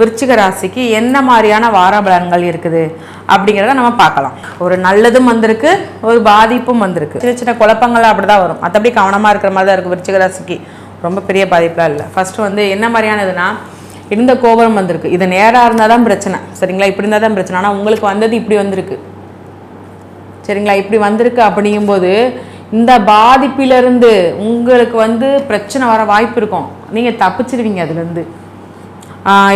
விருச்சிக ராசிக்கு என்ன மாதிரியான வார பலன்கள் இருக்குது அப்படிங்கிறத நம்ம பார்க்கலாம். ஒரு நல்லதும் வந்திருக்கு ஒரு பாதிப்பும் வந்திருக்கு. சின்ன சின்ன குழப்பங்கள் அப்படிதான் வரும். மற்றபடி கவனமாக இருக்கிற மாதிரி தான் இருக்குது விருச்சிக ராசிக்கு. ரொம்ப பெரிய பாதிப்பெலாம் இல்லை. ஃபஸ்ட்டு வந்து என்ன மாதிரியானதுன்னா இருந்த கோபுரம் வந்திருக்கு. இது நேராக இருந்தால் தான் பிரச்சனை. சரிங்களா? இப்படி இருந்தால் தான் பிரச்சனை. ஆனால் உங்களுக்கு வந்தது இப்படி வந்திருக்கு. சரிங்களா? இப்படி வந்திருக்கு அப்படிங்கும்போது இந்த பாதிப்பிலிருந்து உங்களுக்கு வந்து பிரச்சனை வர வாய்ப்பு இருக்கும். நீங்கள் தப்பிச்சிருவீங்க அதுலேருந்து.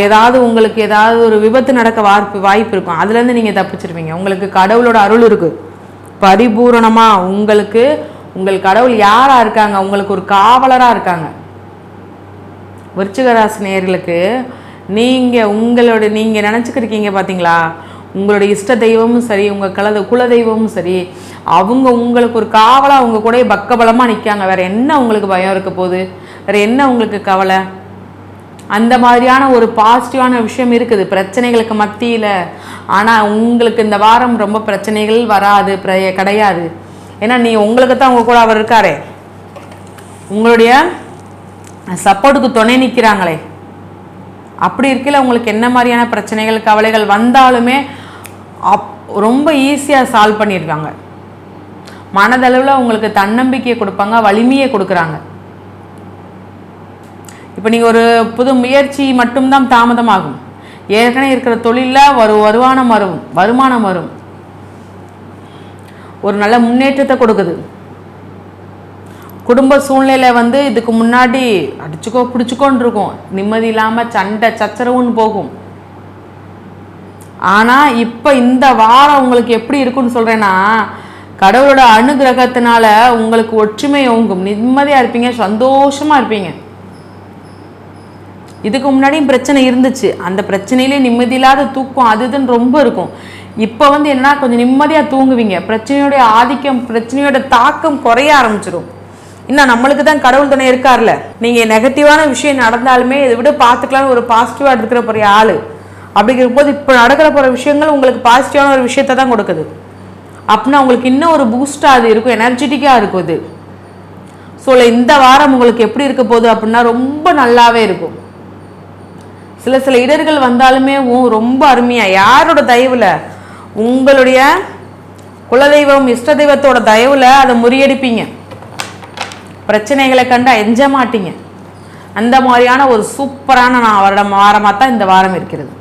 ஏதாவது உங்களுக்கு ஏதாவது ஒரு விபத்து நடக்க வாய்ப்பு வாய்ப்பு இருக்கும். அதுலேருந்து நீங்கள் தப்பிச்சிருவீங்க. உங்களுக்கு கடவுளோட அருள் இருக்குது பரிபூரணமாக உங்களுக்கு உங்கள் கடவுள் யாராக இருக்காங்க? உங்களுக்கு ஒரு காவலராக இருக்காங்க. விருச்சிகராசி நேர்களுக்கு நீங்கள் உங்களோட நீங்கள் நினச்சிக்கிருக்கீங்க பார்த்தீங்களா உங்களோட இஷ்ட தெய்வமும் சரி உங்கள் கலத குல தெய்வமும் சரி அவங்க உங்களுக்கு ஒரு காவலாக அவங்க கூட பக்கபலமாக நிற்காங்க வேறு என்ன உங்களுக்கு பயம் இருக்க போகுது? வேறு என்ன உங்களுக்கு கவலை? அந்த மாதிரியான ஒரு பாசிட்டிவான விஷயம் இருக்குது. பிரச்சனைகளுக்கு மத்தியில். ஆனால் உங்களுக்கு இந்த வாரம் ரொம்ப பிரச்சனைகள் வராது கிடையாது. ஏன்னா நீ உங்களுக்கு தான் உங்கள் கூட அவர் இருக்காரே. உங்களுடைய சப்போர்ட்டுக்கு துணை நிற்கிறாங்களே அப்படி இருக்கையில் உங்களுக்கு என்ன மாதிரியான பிரச்சனைகள் கவலைகள் வந்தாலுமே அப் ரொம்ப ஈஸியாக சால்வ் பண்ணிடுவாங்க. மனதளவில் உங்களுக்கு தன்னம்பிக்கையை கொடுப்பாங்க வலிமையை கொடுக்குறாங்க. இப்போ நீங்கள் ஒரு புது முயற்சி மட்டும்தான் தாமதமாகும். ஏற்கனவே இருக்கிற தொழிலில் ஒரு வருமானம் வரும் வருமானம் வரும். ஒரு நல்ல முன்னேற்றத்தை கொடுக்குது. குடும்ப சூழ்நிலை வந்து இதுக்கு முன்னாடி அடிச்சுக்கோ பிடிச்சிக்கோன்னு இருக்கும். நிம்மதி இல்லாமல் சண்டை சச்சரவுன்னு போகும். ஆனால் இப்போ இந்த வாரம் உங்களுக்கு எப்படி இருக்குன்னு சொல்கிறேன்னா கடவுளோட அனுகிரகத்தினால உங்களுக்கு ஒற்றுமை ஓங்கும். நிம்மதியாக இருப்பீங்க சந்தோஷமாக இருப்பீங்க. இதுக்கு முன்னாடியும் பிரச்சனை இருந்துச்சு. அந்த பிரச்சனையிலே நிம்மதியில்லாத தூக்கம் அது இதுன்னு ரொம்ப இருக்கும். இப்போ வந்து என்ன கொஞ்சம் நிம்மதியாக தூங்குவீங்க. பிரச்சனையோடைய ஆதிக்கம் பிரச்சனையோட தாக்கம் குறைய ஆரம்பிச்சிடும் இன்னும் நம்மளுக்கு தான் கடவுள் துணை இருக்கார்ல? நீங்கள் நெகட்டிவான விஷயம் நடந்தாலுமே இதை விட பார்த்துக்கலாம்னு ஒரு பாசிட்டிவாக எடுத்துக்கிற போகிற ஆள். அப்படிங்கிற போது இப்போ நடக்கிற போகிற விஷயங்கள் உங்களுக்கு பாசிட்டிவான ஒரு விஷயத்தை தான் கொடுக்குது. அப்படின்னா உங்களுக்கு இன்னும் ஒரு பூஸ்டாக அது இருக்கும். எனர்ஜெட்டிக்காக இருக்கும் இது. ஸோ இந்த வாரம் உங்களுக்கு எப்படி இருக்க போகுது அப்படின்னா ரொம்ப நல்லாவே இருக்கும். சில சில இடர்கள் வந்தாலுமே ரொம்ப அருமையா யாரோட தயவுல? உங்களுடைய குலதெய்வம் இஷ்ட தெய்வத்தோட தயவுல அதை முறியடிப்பீங்க. பிரச்சனைகளை கண்டு எஞ்ச மாட்டீங்க. அந்த மாதிரியான ஒரு சூப்பரான நான் வருடம் வாரமாக தான் இந்த வாரம் இருக்கிறது.